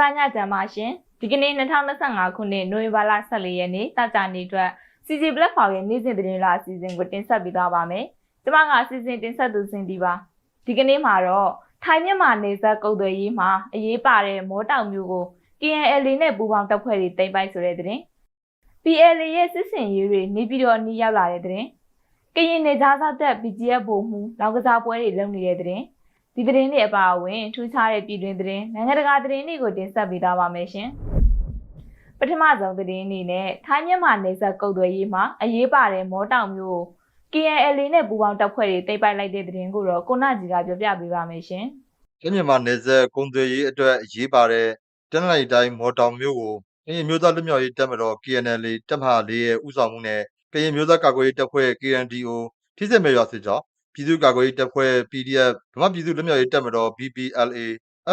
မင်္ဂလာညချမ်းပါရှင်ဒီကနေ့2025ခုနှစ်နိုဝင်ဘာလ14ရက်နေ့တောက်ကြနေ့အတွက် CC Platform ရဲ့နေ့စဉ်သတင်းလာအစီအစဉ်ကိုတင်ဆက်ပေးသွားပါမယ်ကျွန်မကအစီအစဉ်တင်ဆက်သူစင်ဒီပါဒီကနေ့မှာတော့ထိုင်းမြန်မာနေဆက်ကုတ်သွေးရေးမှာအရေးပါတဲ့မောတောင်မျိုးကို KNL နဲ့ပူးပေါင်းတပ်ဖွဲ့တွေတင်ပိုက်ဆိုတဲ့သတင်း PLA ရဲ့စစ်စင်ရေးတွေနေပြည်တော်နီးရောက်လာတဲ့သတင်းကရင်နေသားစားသက် BGF ဗိုလ်မှူးလောင်ကစားပွဲတွေလုပ်နေတဲ့သတင်း ဒီသတင်းတွေအပါအဝင်ထူးခြားတဲ့ပြည်တွင်းသတင်းနိုင်ငံတကာသတင်းတွေကိုတင်ဆက်ပေးသွားပါမယ်ရှင်။ပထမဆုံးသတင်းအနေနဲ့ထိုင်းမြန်မာနယ်စပ်ကုတ်သွယ်ရေးမှာအရေးပါတဲ့မောတောင်မျိုး KNL နဲ့ပူးပေါင်းတပ်ဖွဲ့တွေတိတ်ပိုက်လိုက်တဲ့သတင်းကိုတော့ကိုနာကြီးကပြောပြပေးပါမယ်ရှင်ကင်းမြန်မာနယ်စပ်ကုန်းသွေးရေးအတွက်အရေးပါတဲ့တနင်္လာရီတိုင်းမော်တောင်မြို့ကိုကရင်မျိုးသားလူမျိုးရေးတပ်မတော် KNL တပ်မဟာလေးရဲ့ဦးဆောင်မှုနဲ့ကရင်မျိုးသားကာကွယ်ရေးတပ်ဖွဲ့ KNDO ထိစက်မဲ့ရွာစစ်ကြောင်း ပြည်သူ့ကာကွယ်ရေးတပ်ဖွဲ့ PDF ဗမာပြည်သူ့လူမျိုးရေးတပ်မတော် BPLA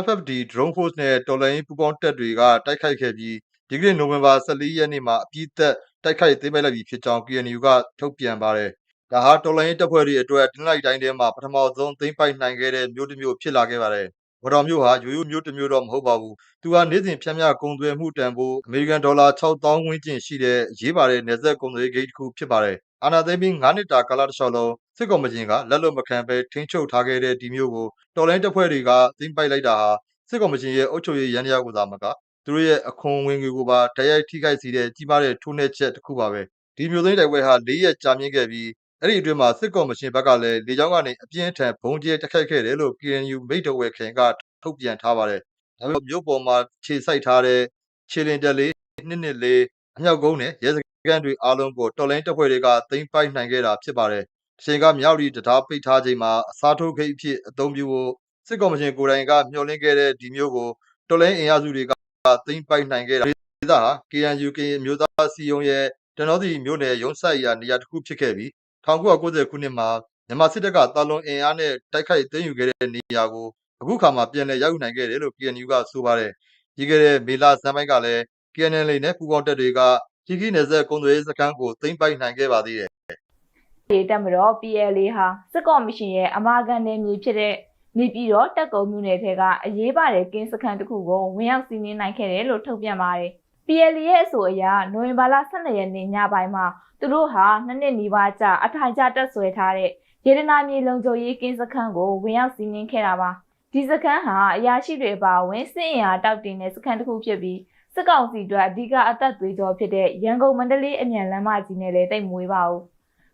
FFD Drone Force နဲ့တော်လိုင်းပူးပေါင်းတပ်တွေကတိုက်ခိုက်ခဲ့ပြီးဒီကနေ့နိုဝင်ဘာ14ရက်နေ့မှာအပြည့်သက်တိုက်ခိုက်သိမ်းပိုက်လိုက်ပြီဖြစ်ကြောင်း KNU ကထုတ်ပြန်ပါတယ်။ဒါဟာတော်လိုင်းတပ်ဖွဲ့တွေအတွက်တနင်္လာရီတိုင်းထဲမှာပထမဆုံးသိမ်းပိုက်နိုင်ခဲ့တဲ့မြို့တစ်မြို့ဖြစ်လာခဲ့ပါတယ်။ဝတော်မြို့ဟာရိုးရိုးမြို့တစ်မြို့တော့မဟုတ်ပါဘူး။သူဟာနေ့စဉ်ဖြန့်မြကုန်သွယ်မှုတန်ဖိုးအမေရိကန်ဒေါ်လာ6000ဝန်းကျင်ရှိတဲ့ရေးပါတဲ့နယ်စပ်ကုန်သွယ်ဂိတ်တစ်ခုဖြစ်ပါတယ်။ အာနာသိမ်းပြီး9နှစ်တာကာလတစ်လျှောက်လုံးစစ်ကောင်မကြီးကလက်လွတ်မခံဘဲထိန်းချုပ်ထားခဲ့တဲ့ဒီမျိုးကိုတော်လိုင်းတပ်ဖွဲ့တွေကသိမ်းပိုက်လိုက်တာဟာစစ်ကောင်မကြီးရဲ့အုပ်ချုပ်ရေးရန်တရားကိုသာမကသူတို့ရဲ့အခွန်ဝင်ငွေကိုပါတိုက်ရိုက်ထိခိုက်စေတဲ့ကြီးမားတဲ့ထိုးနှက်ချက်တစ်ခုပါပဲ။ဒီမျိုးသိမ်းတိုက်ပွဲဟာ၄ရက်ကြာမြင့်ခဲ့ပြီးအဲ့ဒီအတွင်းမှာစစ်ကောင်မရှင်ဘက်ကလည်းလေကြောင်းကနေအပြင်းအထန်ဘုံကျဲတိုက်ခိုက်ခဲ့တယ်လို့ KNU မိတ်တော်ဝဲခင်ကထုတ်ပြန်ထားပါတယ်။ဒါပေမဲ့မြို့ပေါ်မှာခြေစိုက်ထားတဲ့ခြေလင်တက်လေးနှစ်နှစ်လေးအမြောက်ကုန်းနဲ့ရဲစ ခန်းတွေအားလုံးကိုတော်လိုင်းတပ်ဖွဲ့တွေကသိမ်းပိုက်နိုင်ခဲ့တာဖြစ်ပါတယ်။အချိန်ကမြောက်ရီတရားပိတ်ထားချိန်မှာအစားထိုးခိတ်အဖြစ်အသုံးပြုဖို့စစ်ကောင်မရှင်ကိုယ်တိုင်ကမျှော်လင့်ခဲ့တဲ့ဒီမျိုးကိုတော်လိုင်းအင်အားစုတွေကသိမ်းပိုက်နိုင်ခဲ့တာဒေသဟာ KNU ကရင်မျိုးသားစီယုံရဲ့တနော်တီမျိုးနယ်ရုံးဆိုင်ရာနေရာတစ်ခုဖြစ်ခဲ့ပြီး1990ခုနှစ်မှာမြန်မာစစ်တပ်ကတာလွန်အင်အားနဲ့တိုက်ခိုက်သိမ်းယူခဲ့တဲ့နေရာကိုအခုခါမှပြန်လည်ရောက်ယူနိုင်ခဲ့တယ်လို့ KNU ကဆိုပါတယ်။ဒီကနေ့မေလဇန်ပိုင်းကလည်း KNL နဲ့ပူးပေါင်းတပ်တွေက ခီခီနယ်စပ်ကုန်သွယ်ရေးစခန်းကိုသိမ်းပိုက်နိုင်ခဲ့ပါသေးတယ်။ဒီတပ်မတော် PLA ဟာစစ်ကော်မရှင်ရဲ့အမာခံနယ်မြေဖြစ်တဲ့နေပြည်တော်တက်ကုံမြို့နယ်ထဲကအရေးပါတဲ့ကင်းစခန်းတစ်ခုကိုဝင်ရောက်စီးနင်းနိုင်ခဲ့တယ်လို့ထုတ်ပြန်ပါတယ်။ PLA ရဲ့အဆိုအရနိုဝင်ဘာလ12ရက်နေ့ညပိုင်းမှာသူတို့ဟာနှစ်နှစ်နီးပါးကြာအထိုင်ကျတက်ဆွဲထားတဲ့ရေဒနာမြေလုံခြုံရေးကင်းစခန်းကိုဝင်ရောက်စီးနင်းခဲ့တာပါဒီစခန်းဟာအရာရှိတွေပါဝင်စစ်အင်အားတောက်တင်တဲ့စခန်းတစ်ခုဖြစ်ပြီး စစ်ကောင်စီတို့အဓိကအသက်သွေးကြောဖြစ်တဲ့ရန်ကုန်မန္တလေးအမြန်လမ်းမကြီးနဲ့လည်းတိတ်မွေးပါဘူး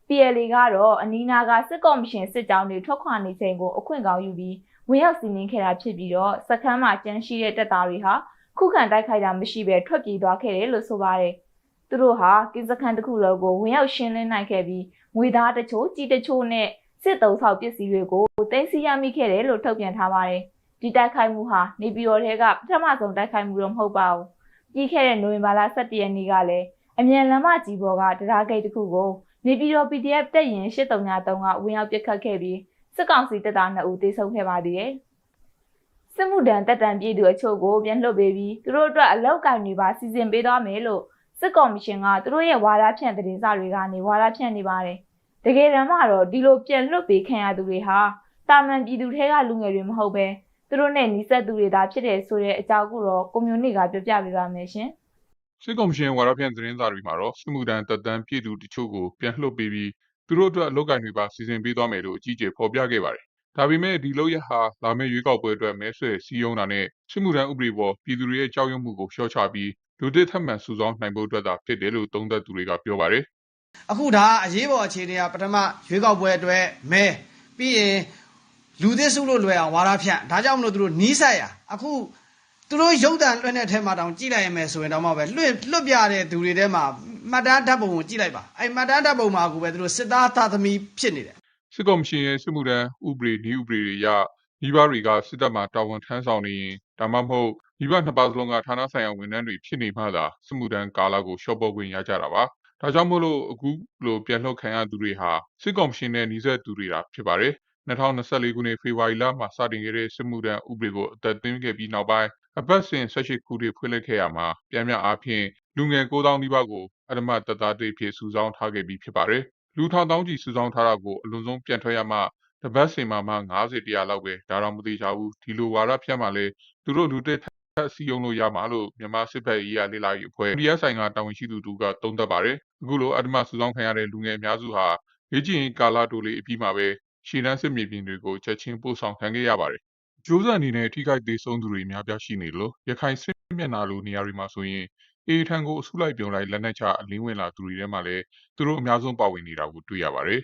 PLA ကတော့အနီးနားကစစ်ကော်မရှင်စစ်ကြောင်းတွေထွက်ခွာနေချိန်ကိုအခွင့်ကောင်းယူပြီးဝင်ရောက်စီးနင်းခဲ့တာဖြစ်ပြီးတော့စခန်းမှာကျန်းရှိတဲ့တပ်သားတွေဟာခုခံတိုက်ခိုက်တာမရှိဘဲထွက်ပြေးသွားခဲ့တယ်လို့ဆိုပါတယ်။သူတို့ဟာကင်းစခန်းတစ်ခုလုံးကိုဝင်ရောက်ရှင်းလင်းနိုင်ခဲ့ပြီးငွေသားတချို့ကြီးတချို့နဲ့စစ်သုံးဆောက်ပစ္စည်းတွေကိုတင်စီရမိခဲ့တယ်လို့ထုတ်ပြန်ထားပါတယ်။ဒီတိုက်ခိုက်မှုဟာနေပြည်တော်ထဲကပထမဆုံးတိုက်ခိုက်မှုတော့မဟုတ်ပါဘူး။ ပြီးခဲ့တဲ့နိုဝင်ဘာလ17ရက်နေ့ကလည်းအမြန်လမ်းမကြီးပေါ်ကတရားဂိတ်တစ်ခုကိုနေပြည်တော် PDF တက်ရင်8353ကဝင်ရောက်ပစ်ခတ်ခဲ့ပြီးစစ်ကောင်စီတပ်သား2ဦးသေဆုံးခဲ့ပါသေးတယ်။စစ်မှုထမ်းတပ်တန်းပြည်သူအချို့ကိုပြန်လွှတ်ပေးပြီးသူတို့အတွက်အလောက်ကိုင်တွေပါစီစဉ်ပေးသွားမယ်လို့စစ်ကော်မရှင်ကသူတို့ရဲ့ဝါဒဖြန့်သတင်းစာတွေကနေဝါဒဖြန့်နေပါတယ်။တကယ်တမ်းမှာတော့ဒီလိုပြန်လွှတ်ပေးခံရသူတွေဟာတာမန်ပြည်သူထဲကလူငယ်တွေမဟုတ်ပဲ သူတို့နဲ့နှိစက်သူတွေသာဖြစ်တယ်ဆိုတဲ့အကြောင်းကိုတော့ကွန်မြူနတီကပြောပြပေးပါမယ်ရှင်။စစ်ကော်မရှင်ဝါရဖြန့်သတင်းစာတွေမှာတော့စစ်မှုထမ်းတပ်တန်းပြည်သူတချို့ကိုပြန်လှုပ်ပေးပြီးသူတို့အတွက်အလုပ်ကိုင်တွေပါစီစဉ်ပေးသွားမယ်လို့အကြီးအကျယ်ဖော်ပြခဲ့ပါတယ်။ဒါပေမဲ့ဒီလုပ်ရဟာလာမယ့်ရွေးကောက်ပွဲအတွက်မဲဆွယ်စည်းရုံးတာနဲ့စစ်မှုထမ်းဥပဒေပေါ်ပြည်သူတွေရဲ့ကြောက်ရွံ့မှုကိုလျှော့ချပြီးလူတစ်ထပ်မံစုဆောင်းနိုင်ဖို့အတွက်သာဖြစ်တယ်လို့သုံးသပ်သူတွေကပြောပါတယ်အခုဒါအရေးပေါ်အခြေအနေကပထမရွေးကောက်ပွဲအတွက်မဲပြီးရင် လူသစ်စုလို့လွယ်အောင်ဝါရဖြန့်ဒါကြောင့်မလို့သူတို့နီးဆိုင်ရအခုသူတို့ရုပ်တံလွှဲတဲ့ထဲမှာတောင်ကြည့်လိုက်ရမယ်ဆိုရင်တော့မှပဲလွတ်လွတ်ပြတဲ့သူတွေထဲမှာမှတ်တမ်းဓာတ်ပုံကိုကြည့်လိုက်ပါအဲ့မှတ်တမ်းဓာတ်ပုံမှာကိုပဲသူတို့စစ်သားသားသမီးဖြစ်နေတယ်။စစ်ကော်မရှင်ရဲ့စစ်မှုထမ်းဥပဒေနည်းဥပဒေတွေအရမိဘတွေကစစ်တပ်မှာတာဝန်ထမ်းဆောင်နေရင်ဒါမှမဟုတ်မိဘနှစ်ပါးစလုံးကဌာနဆိုင်ရာဝန်ထမ်းတွေဖြစ်နေမှသာစစ်မှုထမ်းကာလကိုရှော့ပေါ်ခွင့်ရကြတာပါ။ဒါကြောင့်မို့လို့အခုလိုပြန်လှုပ်ခံရသူတွေဟာစစ်ကော်မရှင်နဲ့နှီးစပ်သူတွေတာဖြစ်ပါတယ်။ 2024ခုနှစ်ဖေဖော်ဝါရီလမှာစတင်ခဲ့တဲ့စစ်မှုထမ်းဥပဒေကိုအသက်သွင်းခဲ့ပြီးနောက်ပိုင်းအပတ်စဉ်18ခုတွေဖွင့်လှစ်ခဲ့ရမှာပြန်ပြအားဖြင့်လူငယ်9000နီးပါးကိုအရမတပ်သားတွေဖြစ်စုဆောင်းထားခဲ့ပြီးဖြစ်ပါတယ်။လူထောင်တောင်းကြီးစုဆောင်းထားတာကိုအလွန်ဆုံးပြန်ထွက်ရမှတပတ်စင်မှာမှ90တရားလောက်ပဲဒါတော့မသိကြဘူးဒီလိုဝါရဖြတ်မှလည်းသူတို့လူတစ်ဖက်စီယုံလို့ရမှာလို့မြန်မာစစ်ဘက်ရေးရလေ့လာရေးအဖွဲ့ PSI ကတာဝန်ရှိသူတူကသုံးသပ်ပါတယ်အခုလိုအတ္တမစုဆောင်ခံရတဲ့လူငယ်အများစုဟာလေ့ကျင့်ရေးကာလတိုလေးအပြီးမှာပဲ ရှေ့တန်းစစ်မြေပြင်တွေကိုချက်ချင်းပို့ဆောင်ခံခဲ့ရပါတယ်ကျိုးစံအနေနဲ့ထိခိုက်သေးဆုံးသူတွေအများပြားရှိနေလို့ရခိုင်စစ်မျက်နှာလိုနေရာတွေမှာဆိုရင်အေးထန်ကိုအစုလိုက်ပြုံလိုက်လက်နက်ချအလင်းဝင်လာသူတွေထဲမှာလည်းသူတို့အများဆုံးပါဝင်နေတာကိုတွေ့ရပါတယ်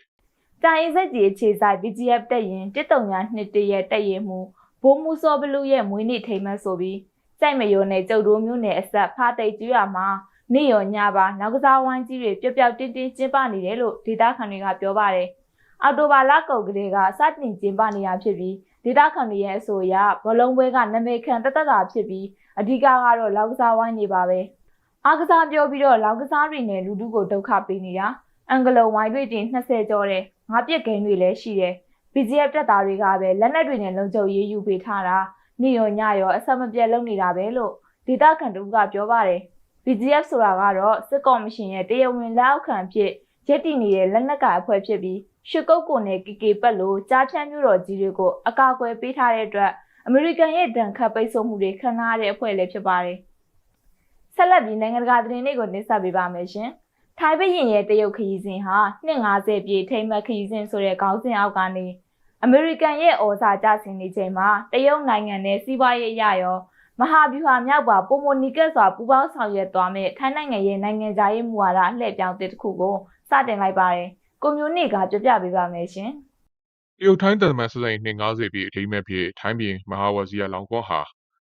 တိုင်ဆက်ကြီးအခြေဆိုင် BGF တက်ရင်139ရဲ့တက်ရင်မှုဘိုးမူစောဘလူရဲ့မွေးနေ့ထိမ်းမှတ်ဆိုပြီးကြိုက်မယုံနဲ့ကြုတ်တိုးမျိုးနယ်အဆက်ဖားတိတ်ကျွရမှာနေ့ရောညပါနောက်ကစားဝိုင်းကြီးတွေပျော့ပျောက်တင်းတင်းကျင်းပနေတယ်လို့ဒေတာခန်တွေကပြောပါတယ်။ အော်တိုဘာလကုန်ကလေးကစတင်ကျင်းပနေတာဖြစ်ပြီးဒေတာခန်တွေရဲ့အဆိုအရဘလုံးပွဲကနာမည်ခံတက်တက်တာဖြစ်ပြီးအဓိကကတော့လောက်ကစားဝိုင်းနေပါပဲ။အားကစားပြောပြီးတော့လောက်ကစားတွေနဲ့လူတုကိုဒုက္ခပေးနေတာအင်္ဂလုံဝိုင်းတွေတင်20ကျော်တယ်ငါပြစ်ဂိမ်းတွေလည်းရှိတယ် BGF တက်သားတွေကပဲလက်နက်တွေနဲ့လုံခြုံရေးယူပေးထားတာနေ့ရောညရောအဆက်မပြတ်လုပ်နေတာပဲလို့ဒေတာခန်တူကပြောပါတယ် BGF ဆိုတာကတော့စစ်ကော်မရှင်ရဲ့တရားဝင်လက်အောက်ခံဖြစ်ရက်တည်နေတဲ့လက်နက်ကအဖွဲ့ဖြစ်ပြီး ရှစ်ကုတ်ကိုနဲ့ KK ပတ်လို့ကြားဖြန့်မျိုးတော်ကြီးတွေကိုအကာအကွယ်ပေးထားတဲ့အတွက်အမေရိကန်ရဲ့ဒဏ်ခတ်ပိတ်ဆို့မှုတွေခံရတဲ့အဖွဲ့လည်းဖြစ်ပါတယ်ဆက်လက်ပြီးနိုင်ငံတကာသတင်းတွေကိုတင်ဆက်ပေးပါမယ်ရှင်ထိုင်းဘရင်ရဲ့တရုတ်ခရီးစဉ်ဟာ250ပြည့်ထိမ့်မှတ်ခရီးစဉ်ဆိုတဲ့ခေါင်းစဉ်အောက်ကနေအမေရိကန်ရဲ့ဩဇာကျဆင်းနေချိန်မှာတရုတ်နိုင်ငံနဲ့စီးပွားရေးအရရောမဟာဗျူဟာမြောက်ပါပုံမနီကက်စွာပူးပေါင်းဆောင်ရွက်သွားမယ့်ထိုင်းနိုင်ငံရဲ့နိုင်ငံခြားရေးမူဝါဒအလှည့်ပြောင်းတစ်ခုကိုစတင်လိုက်ပါတယ်။ ကွန်မြူနတီကပြပြပေးပါမယ်ရှင်တရုတ်ထိုင်းတန်တမန်စစိုင်250ပြည့်အထိမ်းအမှတ်ဖြစ်ထိုင်းပြည်မဟာဝဇီယာလောင်ကွန်းဟာ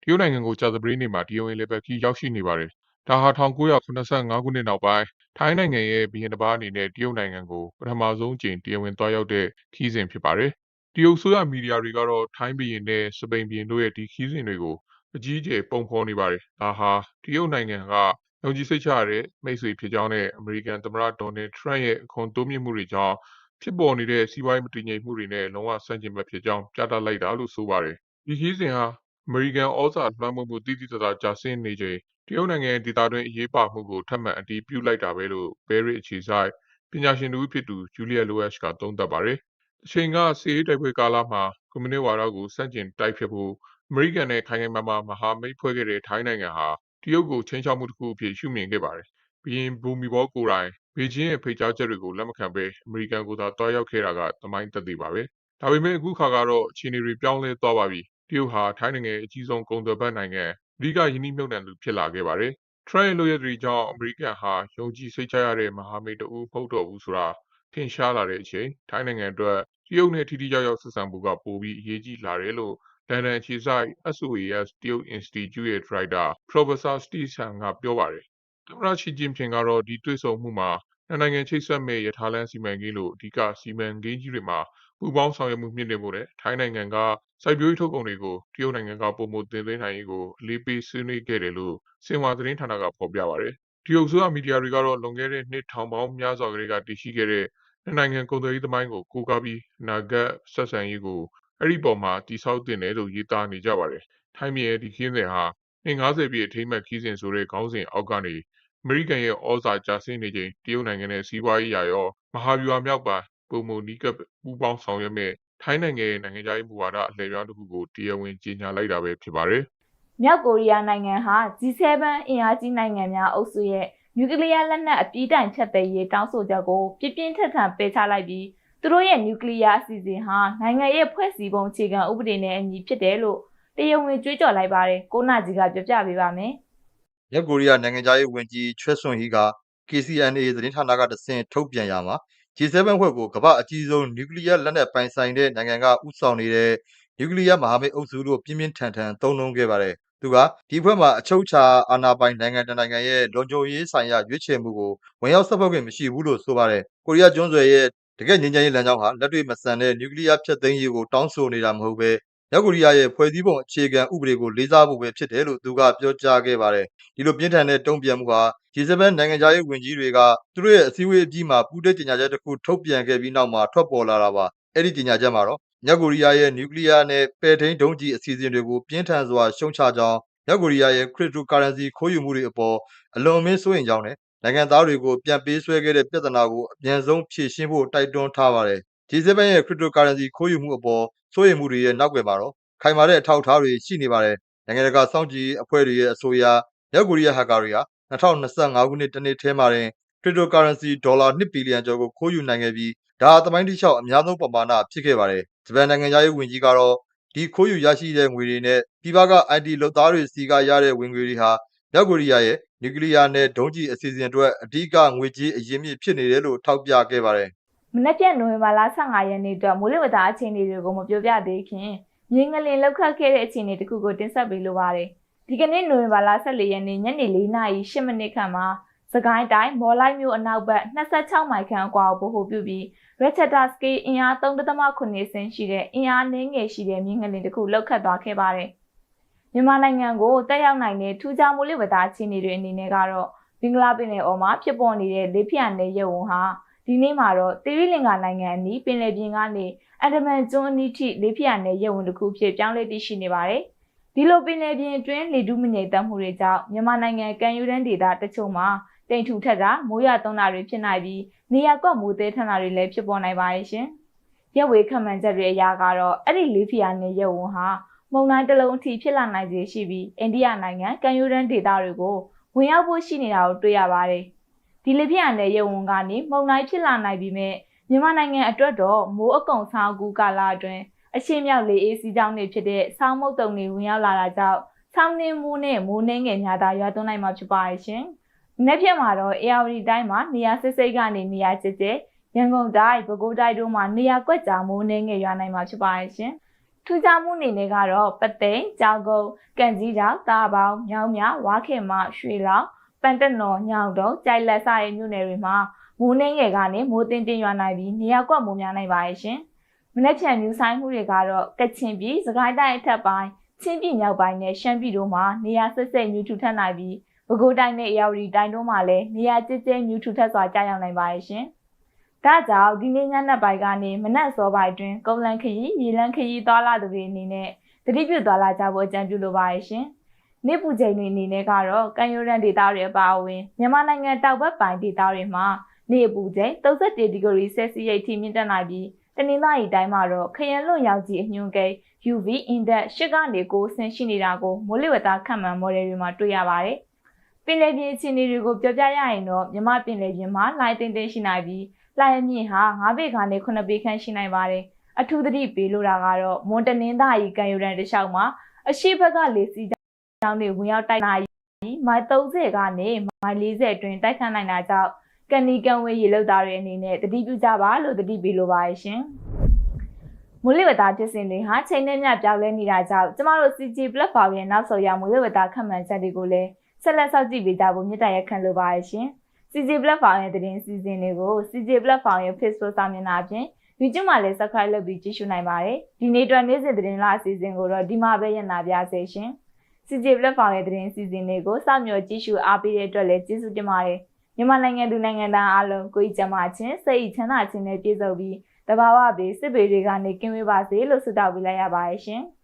တရုတ်နိုင်ငံကိုကြာသပတေးနေ့မှာတရုတ်ဝင်လေပတ်ခီးရောက်ရှိနေပါတယ်။ဒါဟာ1985ခုနှစ်နောက်ပိုင်းထိုင်းနိုင်ငံရဲ့ဘီရင်တစ်ပါးအနေနဲ့တရုတ်နိုင်ငံကိုပထမဆုံးကြိမ်တရားဝင်သွားရောက်တဲ့ခီးစဉ်ဖြစ်ပါတယ်။တရုတ်ဆိုရမီဒီယာတွေကတော့ထိုင်းဘီရင်နဲ့စပိန်ဘီရင်တို့ရဲ့ဒီခီးစဉ်တွေကိုအကြီးအကျယ်ပုံဖော်နေပါတယ်။ဒါဟာတရုတ်နိုင်ငံက ယုံကြည်စိတ်ချရတဲ့မိတ်ဆွေဖြစ်ကြောင်းနဲ့အမေရိကန်သမ္မတဒေါ်နယ်ထရန့်ရဲ့အခွန်တိုးမြင့်မှုတွေကြောင့်ဖြစ်ပေါ်နေတဲ့စီးပွားရေးမတည်ငြိမ်မှုတွေနဲ့လုံးဝဆန့်ကျင်ဘက်ဖြစ်ကြောင်းပြသလိုက်တာလို့ဆိုပါတယ်။ဒီခီးစဉ်ဟာအမေရိကန်ဩဇာလွှမ်းမိုးမှုတည်တည်တသာကြာဆင်းနေချိန်တရုတ်နိုင်ငံရဲ့ဒေသတွင်းအရေးပါမှုကိုထပ်မံအတည်ပြုလိုက်တာပဲလို့ဘဲရစ်အခြေဆိုင်ပညာရှင်တူဖြစ်သူဂျူလီယာလိုအက်စ်ကသုံးသပ်ပါတယ်။အချိန်ကစီးရေးတိုက်ပွဲကာလမှာကွန်မြူနတီဝါဒကိုစန့်ကျင်တိုက်ဖြစ်ဖို့အမေရိကန်နဲ့ခိုင်ခိုင်မာမာမဟာမိတ်ဖွဲ့ခဲ့တဲ့ထိုင်းနိုင်ငံဟာ တရုတ်ကိုချင်းချောက်မှုတစ်ခုအဖြစ်ရှုမြင်ခဲ့ပါတယ်။ဘီရင်ဘူမီဘောကိုယ်တိုင်ဘေကျင်းရဲ့ဖိတ်ကြားချက်တွေကိုလက်မခံဘဲအမေရိကန်ကိုသာတွားရောက်ခဲ့တာကသမိုင်းသက်သေပါပဲ။ဒါပေမဲ့အခုခါကတော့အခြေအနေတွေပြောင်းလဲသွားပါပြီ။တရုတ်ဟာထိုင်းနိုင်ငံရဲ့အကြီးဆုံးကုန်သွယ်ဘက်နိုင်ငံအဓိကယင်းနှိမ့်မြုပ်နှံသူဖြစ်လာခဲ့ပါတယ်။ Trump ရဲ့လုပ်ရက်တွေကြောင့်အမေရိကန်ဟာယုံကြည်စိတ်ချရတဲ့မဟာမိတ်တဦးမဟုတ်တော့ဘူးဆိုတာထင်ရှားလာတဲ့အချိန်ထိုင်းနိုင်ငံအတွက်တရုတ်နဲ့ထိထိရောက်ရောက်ဆက်ဆံမှုကပိုပြီးအရေးကြီးလာတယ်လို့ လန်ဒန်အခြေစိုက် SOAS တရုတ် Institute ရဲ့ Director Professor Steve Chan ကပြောပါတယ်။သမ္မတရှီကျင်းဖျင်ကတော့ဒီတွေ့ဆုံမှုမှာနှစ်နိုင်ငံချိတ်ဆက်မဲ့ရထားလမ်းစီမံကိန်းလို့အဓိကစီမံကိန်းကြီးတွေမှာပူးပေါင်းဆောင်ရွက်မှုမြင့်တင်ဖို့နဲ့ထိုင်းနိုင်ငံကစိုက်ပျိုးရေးထုတ်ကုန်တွေကိုတရုတ်နိုင်ငံကပုံမတင်သွင်းနိုင်ရေးကိုအလေးပေးဆွေးနွေးခဲ့တယ်လို့စင်ဝါသတင်းဌာနကဖော်ပြပါတယ်။တရုတ်ဆိုရမီဒီယာတွေကတော့လွန်ခဲ့တဲ့နှစ်ထောင်ပေါင်းများစွာကလေးကတည်ရှိခဲ့တဲ့နိုင်ငံကုန်သွယ်ရေးသမိုင်းကိုကိုးကားပြီးနာဂတ်ဆက်ဆံရေးကို အဲ့ဒီပေါ်မှာတိဆောက်တင်တယ်လို့ရေးသားနေကြပါတယ်။ထိုင်းပြည်ရဲ့ဒီခင်းစဉ်ဟာ50ပြည့်အထိမ်းအမှတ်ခီးစဉ်ဆိုတဲ့ခေါင်းစဉ်အောက်ကနေအမေရိကန်ရဲ့ဩဇာကျဆင်းနေချိန်တရုတ်နိုင်ငံနဲ့စီးပွားရေးရာရောမဟာဗျူဟာမြောက်ပိုင်းပုံမနီးကပ်ပူးပေါင်းဆောင်ရွက်မဲ့ထိုင်းနိုင်ငံရဲ့နိုင်ငံခြားရေးမူဝါဒအလှည့်ပြောင်းတစ်ခုကိုတရားဝင်ကြေညာလိုက်တာပဲဖြစ်ပါတယ်။။မြောက်ကိုရီးယားနိုင်ငံဟာ G7 အင်အားကြီးနိုင်ငံများအုပ်စုရဲ့နျူကလ িয়ার လက်နက်အပြည့်တိုင်ချက်သိမ်းရေးတောင်းဆိုချက်ကိုပြင်းပြင်းထန်ထန်ပယ်ချလိုက်ပြီး သူတို့ရဲ့နျူကလ িয়ার အစီအစဉ်ဟာနိုင်ငံရဲ့ဖွဲ့စည်းပုံအခြေခံဥပဒေနဲ့အညီဖြစ်တယ်လို့တရားဝင်ကြွေးကြော်လိုက်ပါတယ်။ကိုနာကြီးကပြောပြပေးပါမယ်။ မြောက်ကိုရီးယားနိုင်ငံသားရေးဝန်ကြီးချွဲဆွန်ဟီက KCNA သတင်းဌာနကတဆင့်ထုတ်ပြန်ရမှာ G7 ဖွဲ့ကိုကမ္ဘာအကြီးဆုံးနျူကလ িয়ার လက်နက်ပိုင်ဆိုင်တဲ့နိုင်ငံကဥဆောင်နေတဲ့နျူကလ িয়ার မဟာမိတ်အုပ်စုလို့ပြင်းပြင်းထန်ထန်သုံးနှုန်းခဲ့ပါတယ်။သူကဒီဖွဲ့မှာအချုပ်အခြာအာဏာပိုင်နိုင်ငံတစ်နိုင်ငံရဲ့လုံခြုံရေးဆိုင်ရာရွေးချယ်မှုကိုဝင်ရောက်ဆက်ဖက်ခွင့်မရှိဘူးလို့ဆိုပါတယ်။ကိုရီးယားကျွန်းဆွယ်ရဲ့ တကယ့်ငြိမ်းချမ်းရေးလမ်းကြောင်းဟာလက်တွေ့မဆန်တဲ့နျူကလ িয়ার ဖျက်သိမ်းရေးကိုတောင်းဆိုနေတာမဟုတ်ဘဲမြောက်ကိုရီးယားရဲ့ဖွဲ့စည်းပုံအခြေခံဥပဒေကိုလေးစားဖို့ပဲဖြစ်တယ်လို့သူကပြောကြားခဲ့ပါတယ်။ဒီလိုပြင်းထန်တဲ့တုံ့ပြန်မှုဟာ G7 နိုင်ငံခြားရေးဝန်ကြီးတွေကသူတို့ရဲ့အစည်းအဝေးအပြီးမှာပူးတွဲကြေညာချက်တစ်ခုထုတ်ပြန်ခဲ့ပြီးနောက်မှာထွက်ပေါ်လာတာပါ။အဲ့ဒီကြေညာချက်မှာတော့မြောက်ကိုရီးယားရဲ့နျူကလ িয়ার နဲ့ပဲ့ထိန်းဒုံးကျည်အစီအစဉ်တွေကိုပြင်းထန်စွာရှုံချကြောင်းမြောက်ကိုရီးယားရဲ့ cryptocurrency ခိုးယူမှုတွေအပေါ်အလွန်အမင်းစိုးရိမ်ကြောင်းနဲ့ နိုင်ငံသားတွေကိုပြန်ပေးဆွဲခဲ့တဲ့ပြဿနာကိုအမြန်ဆုံးဖြေရှင်းဖို့တိုက်တွန်းထားပါတယ်။ G7 ရဲ့ cryptocurrency ခိုးယူမှုအပေါ်စိုးရိမ်မှုတွေရဲ့နောက်ွယ်မှာတော့ခိုင်မာတဲ့အထောက်အထားတွေရှိနေပါတယ်။နိုင်ငံတကာစောင့်ကြည့်ရေးအဖွဲ့တွေရဲ့အဆိုအရမြောက်ကိုရီးယားဟက်ကာတွေဟာ2025ခုနှစ်တနှစ်ထဲမှာတင် cryptocurrency ဒေါ်လာ1ဘီလီယံကျော်ကိုခိုးယူနိုင်ခဲ့ပြီးဒါဟာသမိုင်းတိလျှောက်အများဆုံးပမာဏဖြစ်ခဲ့ပါတယ်။ဂျပန်နိုင်ငံသားရေးဝန်ကြီးကတော့ဒီခိုးယူရရှိတဲ့ငွေတွေနဲ့ပြည်ပက IT လုပ်သားတွေစီကရတဲ့ဝင်ငွေတွေဟာမြောက်ကိုရီးယားရဲ့ နျူကလ িয়ার နဲ့ဒုံးကျည်အစီအစဉ်အတွက်အဓိကငွေကြေးအရင်းမြစ်ဖြစ်နေတယ်လို့ထောက်ပြခဲ့ပါတယ်။မနက်ဖြန်နိုဝင်ဘာလ15ရက်နေ့အတွက်မိုးလေဝသအခြေအနေတွေကိုမပြောပြသေးခင်မြေငလင်လောက်ခတ်ခဲ့တဲ့အခြေအနေတစ်ခုကိုတင်ဆက်ပေးလိုပါတယ်။ဒီကနေ့နိုဝင်ဘာလ14ရက်နေ့ညနေ4နာရီ10မိနစ်ခန့်မှာစကိုင်းတိုင်းမော်လိုက်မြို့အနောက်ဘက်26မိုင်ခန့်အကွာကိုပို့ပြုပြီး Richter scale အင်အား3.9ဆင်းရှိတဲ့အင်အားနည်းငယ်ရှိတဲ့မြေငလင်တစ်ခုလောက်ခတ်သွားခဲ့ပါတယ်။ မြန်မာနိုင်ငံကိုတက်ရောက်နိုင်တဲ့ထူးခြားမိုးလေဝသအခြေအနေတွေအနေနဲ့ကတော့ဘင်္ဂလားပင်လယ်အော်မှာဖြစ်ပေါ်နေတဲ့လေပြင်းနဲ့ရုပ်ဝန်းဟာဒီနေ့မှာတော့တိရိလင်္ကာနိုင်ငံအနီးပင်လယ်ပြင်ကနေအန်ဒမန်ကျွန်းအနီးထိလေပြင်းနဲ့ရုပ်ဝန်းတစ်ခုဖြစ်ပြောင်းလဲတည်ရှိနေပါတယ်။ဒီလိုပင်လယ်ပြင်အတွင်းလေတူးမငိမ့်သက်မှုတွေကြောင့်မြန်မာနိုင်ငံကမ်းရိုးတန်းဒေသတချို့မှာတိမ်ထူထက်တာမိုးရွာသွန်းတာတွေဖြစ်နိုင်ပြီးနေရာကွက်မိုးသေးထန်တာတွေလည်းဖြစ်ပေါ်နိုင်ပါရဲ့ရှင်။ရက်ဝေခံမှန်ချက်တွေအရကတော့အဲ့ဒီလေပြင်းနဲ့ရုပ်ဝန်းဟာ မုန်တိုင်းတစ်လုံးအထိဖြစ်လာနိုင်ခြေရှိပြီးအိန္ဒိယနိုင်ငံကမ်းရိုးတန်းဒေသတွေကိုဝင်ရောက်ဖို့ရှိနေတာကိုတွေ့ရပါတယ်။ဒီလေပြင်းနဲ့ရုပ်ဝန်းကနေမုန်တိုင်းဖြစ်လာနိုင်ပြီးမြဲမြန်မာနိုင်ငံအတွက်တော့မိုးအကုံဆောင်းကူကာလအတွင်းအရှေ့မြောက်လေအေးစီးကြောင်းတွေဖြစ်တဲ့ဆောင်းမုတ်တုံတွေဝင်ရောက်လာတာကြောင့်ဆောင်းနှင်းမိုးနဲ့မိုးနှင်းငယ်များသာရွာသွန်းနိုင်မှာဖြစ်ပါရဲ့ရှင်။နေ့ဖြတ်မှာတော့အေယာဝတီတိုင်းမှာနေရာစစ်စိတ်ကနေနေရာကျကျရန်ကုန်တိုင်းပဲခူးတိုင်းတို့မှာနေရာကွက်ကြားမိုးနှင်းငယ်ရွာနိုင်မှာဖြစ်ပါရဲ့ရှင်။ ထူးခြားမှုအနေနဲ့ကတော့ပသိမ်၊ကြောက်ကုန်း၊ကံကြီးတောင်၊တာပေါင်း၊ညောင်မြဝါခင်မရွှေလောင်ပန်တက်နော်ညောင်တုံကြိုက်လက်စရဲ့မြို့နယ်တွေမှာမိုးနှင်းငယ်ကနေမိုးတင်တင်ရွာနိုင်ပြီးနေရာကွက်မိုးများနိုင်ပါရဲ့ရှင်။မနေ့ဖြန်မြူဆိုင်မှုတွေကတော့ကချင်ပြည်စကိုင်းတိုင်းအထက်ပိုင်းချင်းပြည်မြောက်ပိုင်းနဲ့ရှမ်းပြည်တို့မှာနေရာဆက်ဆက်မြူထူထပ်နိုင်ပြီးပဲခူးတိုင်းနဲ့အေရဝတီတိုင်းတို့မှာလည်းနေရာကျကျမြူထူထပ်စွာကြာရောက်နိုင်ပါရဲ့ရှင်။ ဒါကြောင့်ဒီနေ့ညနေပိုင်းကနေမနက်စောပိုင်းတွင်ကုန်းလန်းခရီးရေလန်းခရီးသွားလာသူတွေအနေနဲ့တတိပြုသွားလာကြဖို့အကြံပြုလိုပါရဲ့ရှင်။နေ့ပူချိန်တွေအနေနဲ့ကတော့ကံရိုးရန်ဒေသတွေအပါအဝင်မြန်မာနိုင်ငံတောက်ဘက်ပိုင်းဒေသတွေမှာနေ့ပူချိန်31ဒီဂရီဆယ်စီယပ်ထိမြင့်တက်နိုင်ပြီးတနင်္လာရီတိုင်းမှာတော့ခရမ်းလွန်ရောက်ကြီးအညွှန်းကိန်း UV index 8ကနေ9ဆင့်ရှိနေတာကိုမိုးလေဝသခန့်မှန်းမော်ဒယ်တွေမှာတွေ့ရပါတယ်။ပင်လယ်ပြင်အခြေအနေတွေကိုပြောပြရရင်တော့မြမပင်လယ်ပြင်မှာလှိုင်းတင်းတင်းရှိနိုင်ပြီး လှိုင်းအမြင့်ဟာ9ပေကနေ9ပေခန့်ရှိနိုင်ပါတယ်။အထူးသတိပေးလိုတာကတော့မွန်တနင်္သာရီကံယူရန်တစ်လျှောက်မှာအရှိဘက်ကလေစီကြောင်းတွေဝင်ရောက်တိုက်လာပြီးမိုင်30ကနေမိုင်40အတွင်းတိုက်ခတ်နိုင်တာကြောင့်ကန်နီကန်ဝေးရေလောက်သားတွေအနေနဲ့တတိပြုကြပါလို့တတိပေးလိုပါရဲ့ရှင်။မိုးလေဝသဖြစ်စဉ်တွေဟာချိန်နဲ့မျှပြောင်းလဲနေတာကြောင့်ကျမတို့ CG platform ရဲ့နောက်ဆုံးရမိုးလေဝသခန့်မှန်းချက်တွေကိုလည်းဆက်လက်စောင့်ကြည့်ပေးကြဖို့မြစ်တာရက်ခံလိုပါရဲ့ရှင်။ CG platform ရဲ့သတင်းစီစဉ်တွေကို CG platform ရဲ့ Facebook စာမျက်နှာအပြင် YouTube မှာလည်း Subscribe လုပ်ပြီးကြည့်ရှုနိုင်ပါတယ်။ဒီနေ့အတွက်နေ့စဉ်သတင်းလာအစီအစဉ်ကိုတော့ဒီမှာပဲရနာပြစေရှင်။ CJ platform ရဲ့သတင်းစီစဉ်တွေကိုစောင့်မျှော်ကြည့်ရှုအားပေးတဲ့အတွက်လည်းကျေးဇူးတင်ပါတယ်။မြန်မာနိုင်ငံသူနိုင်ငံသားအားလုံးကိုယ်ကြမ်းမှချင်းစိတ်ချမ်းသာခြင်းနဲ့ပြည့်စုံပြီးတဘာဝဘေးစစ်ဘေးတွေကနေကင်းဝေးပါစေလို့ဆုတောင်းပေးလိုက်ရပါတယ်ရှင်။